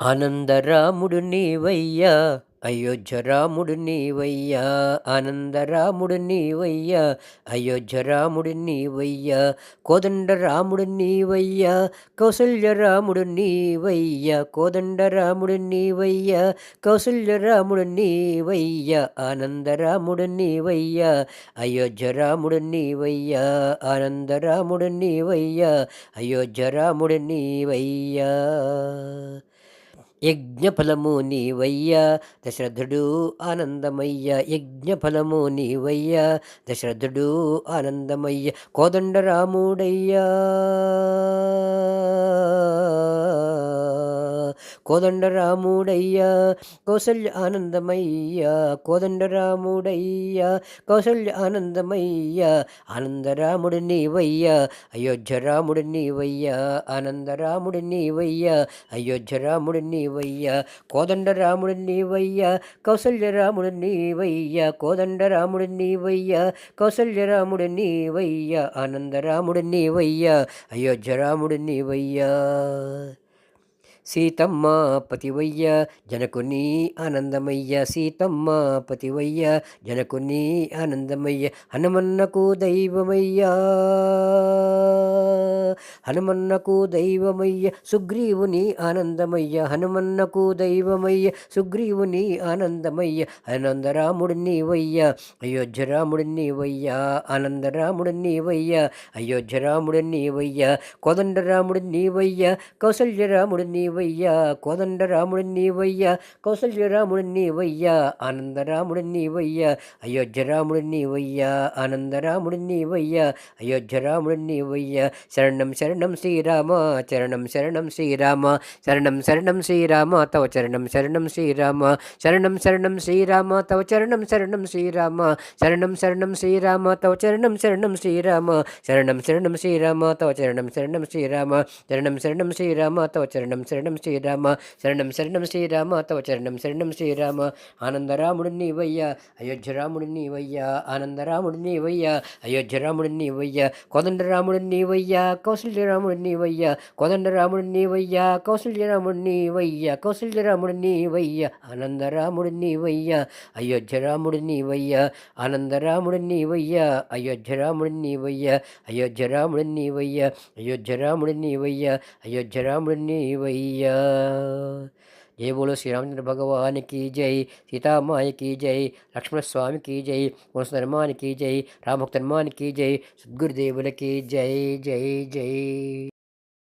ఆనందరాముడు నీవయ్యా అయోధ్య రాముడు నీవయ్యా ఆనందరాముడు నీవయ్యా అయోధ్య రాముడు నీవయ్యా కోదండ రాముడు నీవయ్యా కౌసల్య రాముడు నీవయ్యా కోదండ రాముడు నీవయ్యా కౌసల్య రాముడు నీవయ్యా ఆనందరాముడు నీవయ్యా అయోధ్య రాముడు నీవయ్యా ఆనందరాముడు నీవయ్యా అయోధ్య రాముడు నీవయ్యా. యజ్ఞఫలము నీవయ్యా దశరథుడు ఆనందమయ్య. యజ్ఞఫలము నీవయ్యా దశరథుడు ఆనందమయ్య. కోదండరాముడయ్యా. కోదండరాముడయ్యా కౌసల్య ఆనందమయ్యా కోదండరాముడయ్యా కౌసల్య ఆనందమయ్యా ఆనందరాముడు నీవయ్యా అయోధ్య రాముడు నీవయ్యా ఆనందరాముడు నీవయ్యా అయోధ్య రాముడు నీవయ్యా కోదండరాముడు నీవయ్యా కౌసల్యరాముడు నీవయ్యా కోదండరాముడు నీవయ్యా కౌసల్యరాముడు నీవయ్యా ఆనందరాముడు నీవయ్యా అయోధ్య రాముడు నీవయ్యా. సీతమ్మ పతివయ్య జనకుని ఆనందమయ్య సీతమ్మ పతివయ్య జనకుని ఆనందమయ్య హనుమన్నకు దైవమయ్యా. హనుమన్నకు దైవమయ్య సుగ్రీవుని ఆనందమయ్య హనుమన్నకు దైవమయ్య సుగ్రీవుని ఆనందమయ్య ఆనందరాముడిని వయ్య అయోధ్య రాముడు నీవయ్య ఆనందరాముడు నీవయ్య అయోధ్య కోదండరాముడిని వయ్య కోదండరాముడు రాముడిని కౌసల్యరాముడు నీవయ్యా కోదండరాముడు నీవయ్య కౌసల్యరాముడు నీవయ్య ఆనందరాముడు నీవయ్యా అయోధ్య నీవయ్యా నీవయ్య ఆనందరాముడు నీవయ్యా అయోధ్య రాముడు నీవయ్య శరణం శరణం శ్రీరామ చరణం శరణం శ్రీరామ శరణం శరణం శ్రీరామ తవ చరణం శరణం శ్రీరామ శరణం శరణం శ్రీరామ తవ చరణం శరణం శ్రీరామ శరణం శరణం శ్రీరామ తవ చరణం శరణం శ్రీరామ శరణం శరణం శ్రీరామ తవ చరణం శరణం శ్రీరామ శరణం శరణం శ్రీరామ తవ చరణం శరణం శరణం శ్రీరామ శరణం శరణం శ్రీరామ తవ చరణం శరణం శ్రీరామ ఆనందరాముడు నీవయ్యా అయోధ్య రాముడు నీవయ్యా ఆనందరాముడు నీవయ్యా అయోధ్య రాముడు నీవయ్యా కోదండరాముడు నీవయ్యా కౌశల్యరాముడు నీవయ్యా కోదండరాముడు నీవయ్యా కౌశల్యరాముడు నీవయ్యా కౌశల్యరాముడు నీవయ్యా ఆనందరాముడు నీవయ్యా అయోధ్య రాముడు నీవయ్యా ఆనందరాముడు నీవయ్యా అయోధ్య రాముడు నీవయ్యా అయోధ్య రాముడు నీవయ్యా मैया जय बोलो श्री रामचंद्र भगवान की जय, सीता माई की जय, लक्ष्मण स्वामी की जय वंशधर्मान की जय, राम भक्तन्मान की जय सदगुरुदेवल की जय जय जय।